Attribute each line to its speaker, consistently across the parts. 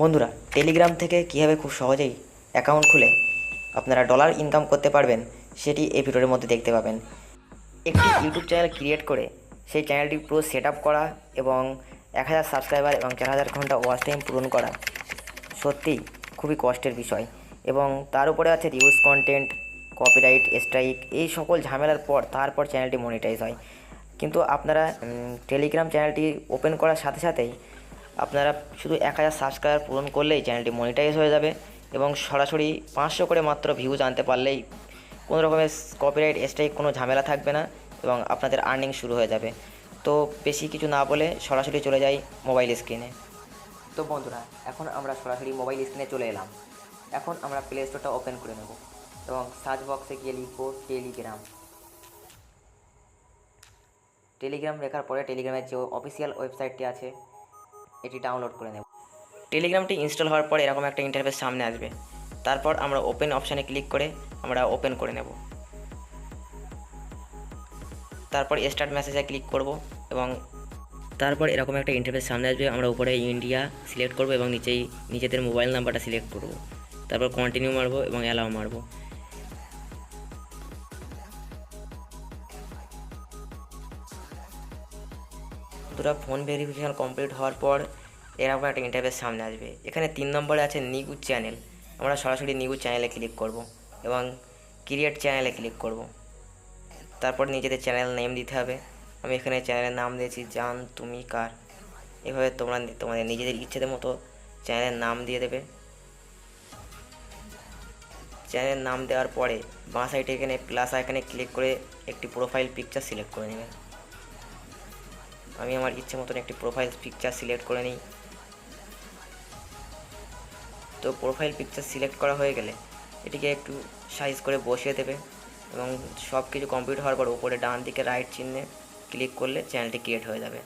Speaker 1: বন্ধুরা টেলিগ্রাম থেকে কীভাবে খুব সহজেই অ্যাকাউন্ট খুলে আপনারা ডলার ইনকাম করতে পারবেন, সেটি এই ভিডিওর মধ্যে দেখতে পাবেন। একটি ইউটিউব চ্যানেল ক্রিয়েট করে সেই চ্যানেলটি পুরো সেট আপ করা এবং এক হাজার সাবস্ক্রাইবার এবং চার হাজার ঘণ্টা ওয়াচ টাইম পূরণ করা। সত্যিই খুবই কষ্টের বিষয় এবং তার উপরে আছে রিউজ কন্টেন্ট কপিরাইট স্ট্রাইক এই সকল ঝামেলার পর তারপর চ্যানেলটি মনিটাইজ হয়। কিন্তু আপনারা টেলিগ্রাম চ্যানেলটি ওপেন করার সাথে সাথেই আপনারা শুধু এক হাজার সাবস্ক্রাইবার পূরণ করলেই চ্যানেলটি মনিটাইজ হয়ে যাবে এবং সরাসরি পাঁচশো করে মাত্র ভিউজ আনতে পারলেই কোনো রকমের কপিরাইট স্ট্রাইক কোনো ঝামেলা থাকবে না এবং আপনাদের আর্নিং শুরু হয়ে যাবে। তো বেশি কিছু না বলে সরাসরি চলে যাই মোবাইল স্ক্রিনে তো বন্ধুরা, এখন আমরা সরাসরি মোবাইল স্ক্রিনে চলে এলাম। এখন আমরা প্লে স্টোরটা ওপেন করে নেব এবং সার্চ বক্সে গিয়ে লিখব টেলিগ্রাম টেলিগ্রাম লেখার পরে টেলিগ্রামের যে অফিসিয়াল ওয়েবসাইটটি আছে এটি ডাউনলোড করে নেব। টেলিগ্রামটি ইনস্টল হওয়ার পর এরকম একটা ইন্টারফেস সামনে আসবে। তারপর আমরা ওপেন অপশানে ক্লিক করে আমরা ওপেন করে নেব। তারপর স্টার্ট মেসেজে ক্লিক করব এবং তারপর এরকম একটা ইন্টারফেস সামনে আসবে। আমরা উপরে ইন্ডিয়া সিলেক্ট করব এবং নিচেই, নিজেদের মোবাইল নাম্বারটা সিলেক্ট করব। তারপর কন্টিনিউ মারবো এবং অ্যালাউ মারবো। দুটো ফোন ভেরিফিকেশন কমপ্লিট হওয়ার পর এরকম একটা ইন্টারফেস সামনে আসবে। এখানে তিন নম্বরে আছে নিউজ চ্যানেল আমরা সরাসরি নিউজ চ্যানেলে ক্লিক করব এবং ক্রিয়েট চ্যানেলে ক্লিক করব। তারপর নিজেদের চ্যানেল নেম দিতে হবে। আমি এখানে চ্যানেলের নাম দিয়েছি, জান তুমি কার? এভাবে তোমরা তোমাদের নিজেদের ইচ্ছেদের মতো চ্যানেলের নাম দিয়ে দেবে। চ্যানেলের নাম দেওয়ার পরে বাঁ সাইডে এখানে প্লাস আইকনে ক্লিক করে একটি প্রোফাইল পিকচার সিলেক্ট করে নেবেন আমি আমার ইচ্ছে মতন একটি প্রোফাইল পিকচার সিলেক্ট করে নিই। তো প্রোফাইল পিকচার সিলেক্ট করা হয়ে গেলে এটিকে একটু সাইজ করে বসিয়ে দেবে এবং সব কিছু কমপ্লিট হওয়ার পর উপরে ডান দিকে রাইট চিহ্নে ক্লিক করলে চ্যানেলটি ক্রিয়েট হয়ে যাবে।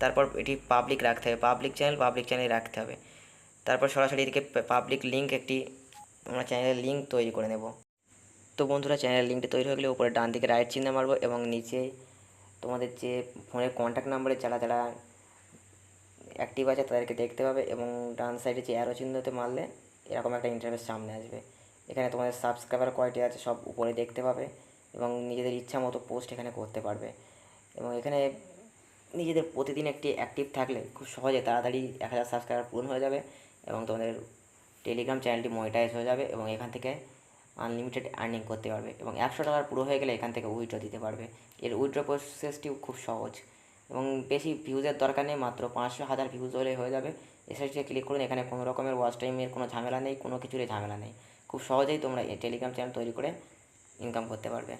Speaker 1: তারপর এটি পাবলিক রাখতে হবে। পাবলিক চ্যানেল পাবলিক চ্যানেলে রাখতে হবে। তারপর সরাসরি এদিকে পাবলিক লিঙ্ক একটি আমরা চ্যানেলের লিঙ্ক তৈরি করে নেব। তো বন্ধুরা চ্যানেলের লিঙ্কটি তৈরি হয়ে গেলে উপরে ডান দিকে রাইট চিহ্নে মারবো এবং নিচে তোমাদের যে ফোনের কন্ট্যাক্ট নাম্বারে যারা যারা অ্যাক্টিভ আছে তাদেরকে দেখতে পাবে এবং ডান সাইডে যে অ্যারো চিহ্নতে মারলে এরকম একটা ইন্টারফেস সামনে আসবে। এখানে তোমাদের সাবস্ক্রাইবার কয়টি আছে সব উপরে দেখতে পাবে এবং নিজেদের ইচ্ছা মতো পোস্ট এখানে করতে পারবে। এবং এখানে নিজেদের প্রতিদিন একটি অ্যাক্টিভ থাকলে খুব সহজে তাড়াতাড়ি এক হাজার সাবস্ক্রাইবার পূরণ হয়ে যাবে এবং তোমাদের টেলিগ্রাম চ্যানেলটি মনিটাইজ হয়ে যাবে এবং এখান থেকে আনলিমিটেড আর্নিং করতে পারবে এবং একশো টাকার পুরো হয়ে গেলে এখান থেকে উইড্রো দিতে পারবে। এর উইড্রো প্রসেসটিও খুব সহজ। এবং বেশি ভিউজের দরকার নেই, মাত্র পাঁচশো হাজার ভিউজ হলে হয়ে যাবে। এসএসটি ক্লিক করুন, এখানে কোনো রকমের ওয়াচ টাইমের কোনো ঝামেলা নেই, কোনো কিছুরই ঝামেলা নেই। খুব সহজেই তোমরা এই টেলিগ্রাম চ্যানেল তৈরি করে ইনকাম করতে পারবে।